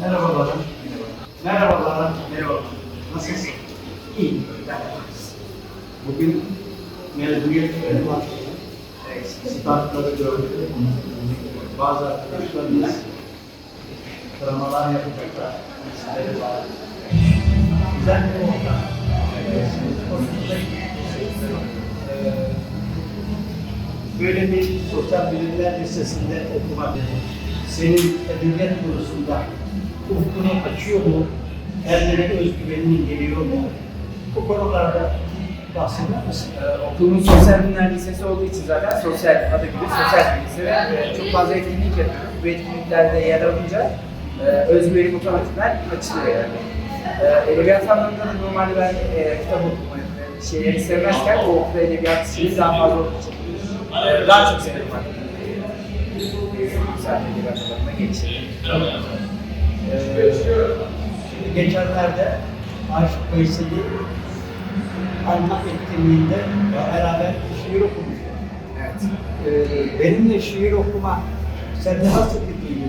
Merhabalar. Merhabalar. Merhaba. Nasılsın? İyi. Bugün mezuniyet töreni var. Startları gördük. Bazı arkadaşlarımız sıralamalar yapacaklar. Listeleri var. Güzel bir ortam. Böyle bir sosyal bilimler lisesinde okumak senin edebiyat konusunda ufkunu açıyor mu? Kendine özgüvenin geliyor mu? Bu konularda bahseder misin? Ee, Okulumuz sosyal bilimler lisesi olduğu için zaten sosyal adı gibi sosyal bilgisi ve e, çok fazla etkinlik yapıyoruz. Bu etkinliklerde yer alınca e, özgüvenim otomatikman açılıyor yani. E, edebiyat anlamında da normalde ben e, kitap okumayı, e, şeyleri sevmezken o okulda edebiyat şeyi daha fazla olduğu için e, daha çok severim artık. Güzel edebiyat alanına geçiyorum. Ee, şimdi geçenlerde Aşık Veysel'i anma etkinliğinde beraber şiir okumuştuk. Evet. Ee, benimle şiir okuma sende nasıl bir duygu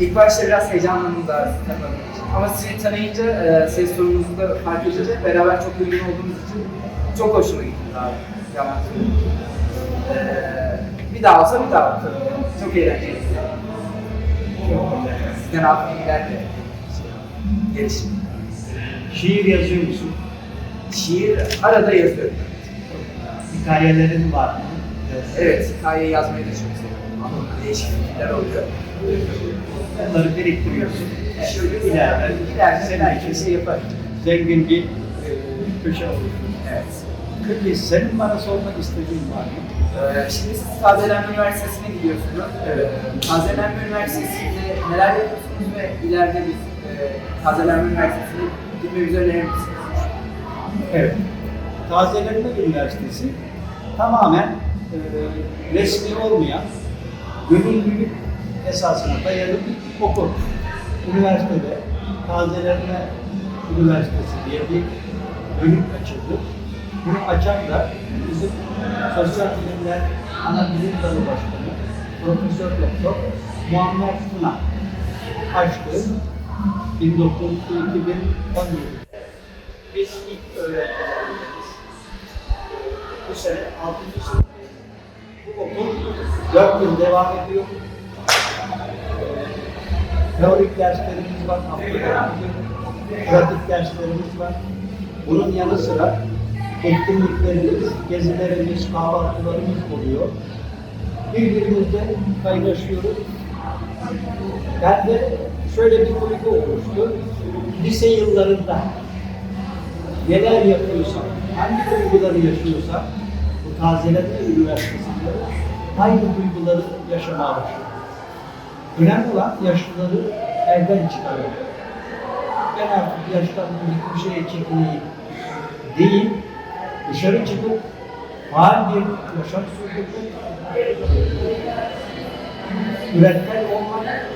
Ee, İlk başta biraz heyecanlandım için. Ama sizi tanıyınca, e, ses tonunuzu da fark edince beraber çok uygun olduğumuz için çok hoşuma gitti daha yalan. Ee, bir daha olsa bir daha. Çok eğlenceli. Gider de gelişim. Şiir yazıyor musun? Şiir arada yazıyorum. Hikayelerin var mı? Evet, hikaye yazmayı da çok seviyorum. Ama değişik fikirler oluyor. Onları biriktiriyorsun. Şöyle İleride, ileride, belki bir şey yaparım. zengin bir e, köşe olur. Evet. Peki senin bana sormak istediğin var mı? Ee, Şimdi siz Tazelenme Üniversitesi'ne gidiyorsunuz. Evet. Tazelenme Üniversitesi'nde neler yapıyorsunuz ve ileride biz e, Tazelenme Üniversitesi'ne gitmemizi önerir misiniz? Evet. Tazelenme Üniversitesi tamamen e, resmi olmayan, gönüllülük esasına dayalı bir okul. Üniversitede Tazelenme Üniversitesi diye bir bölüm açıldı. Bunu açan da bizim Sosyal Bilimler Ana Bilim Dalı Başkanı Profesör Doktor Muammer Tuna açtı. 1920 biz ilk öğrencileriz. Bu sene 6. sınıftayız. Bu okul 4 yıl devam ediyor. Teorik derslerimiz var, haftada pratik derslerimiz var. Bunun yanı sıra etkinliklerimiz, gezilerimiz, kahvaltılarımız oluyor. Birbirimizle paylaşıyoruz. Ben de şöyle bir duygu oluştu. Lise yıllarında neler yapıyorsam, hangi duyguları yaşıyorsam, bu tazelenme üniversitesinde aynı duyguları yaşamaya başladım. Önemli olan yaşlıları elden çıkarmak. Ben artık yaştan bir şeye çekineyim değil, dışarı çıkıp faal bir yaşam sürdürmek, üretken olmak,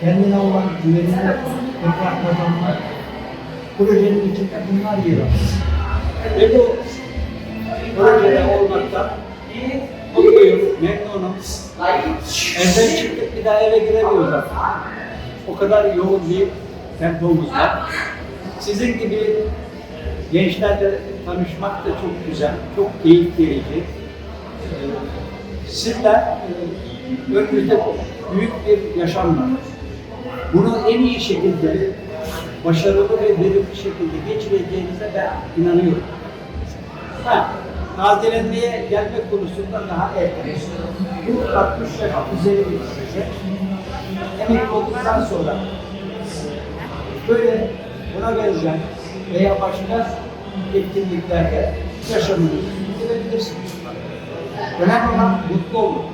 kendine olan güvenini tekrar kazanmak, projenin içinde bunlar yer alır. Ve bu projede olmaktan mutluyum, memnunum. Evden çıktık bir daha eve giremiyoruz artık. O kadar yoğun bir tempomuz var. Sizin gibi gençlerle tanışmak da çok güzel, çok keyif verici. Ee, Sizler e, önünüzde büyük bir yaşam var. Bunu en iyi şekilde, başarılı ve verimli şekilde geçireceğinize ben inanıyorum. Ha, tazelenmeye gelmek konusunda daha erken. Bu 60 yaş üzeri bir proje. Emekli olduktan sonra böyle buna benzer veya başka etkinliklerde yaşamınızı bitirebilirsiniz. Önemli olan mutlu olmak.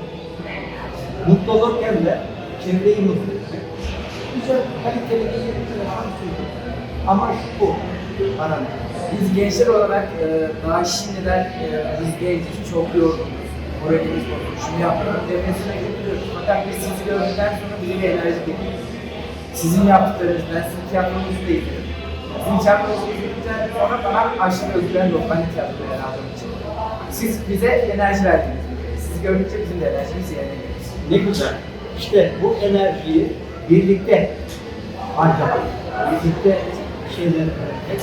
Mutlu olurken de çevreyi mutlu etmek. Güzel, kaliteli bir yaşam sürdürmek. Amaç bu. Aranın. Biz gençler olarak e, daha şimdiden e, biz gençiz, çok yorgunuz, moralimiz bozuk, şunu yapıyoruz, depresyona giriyoruz. Fakat biz sizi gördükten sonra bize bir enerji geliyor. Sizin yaptıklarınız, ben sizin tiyatronuzu da izliyorum. Tiyatronuzu izledikten sonra bana aşırı özgüven yok, ben de tiyatroya aldığım için. Siz bize enerji verdiniz. Sizi gördükçe bizim de enerjimiz yerine geliyor. Ne güzel. İşte bu enerjiyi birlikte harcamak, birlikte bir şeyler öğrenmek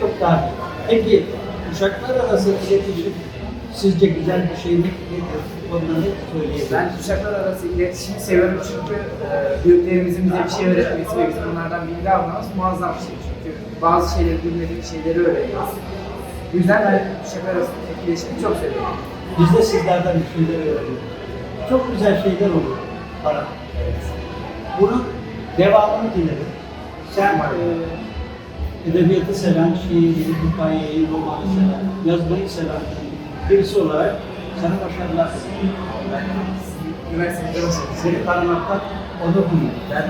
çok daha güzel. Peki kuşaklar arası iletişim sizce güzel bir şey mi? Onları söyleyebilirim. Ben kuşaklar arası iletişimi seviyorum çünkü e, büyüklerimizin bize bir şey öğretmesi ve bizim onlardan bilgi almamız muazzam bir şey. Bazı şeyleri bilmediğimiz şeyleri öğreniyoruz. Bu yüzden ben kuşaklar arası etkileşimi çok seviyorum. Biz de sizlerden bir şeyler öğreniyoruz. Çok güzel şeyler oluyor bana. Bunun devamını dilerim. Sen e, edebiyatı seven, şiiri, hikayeyi, romanı seven, yazmayı seven birisi olarak sana başarılar diliyorum. Üniversitede. Seni tanımaktan onur duyuyorum. Ben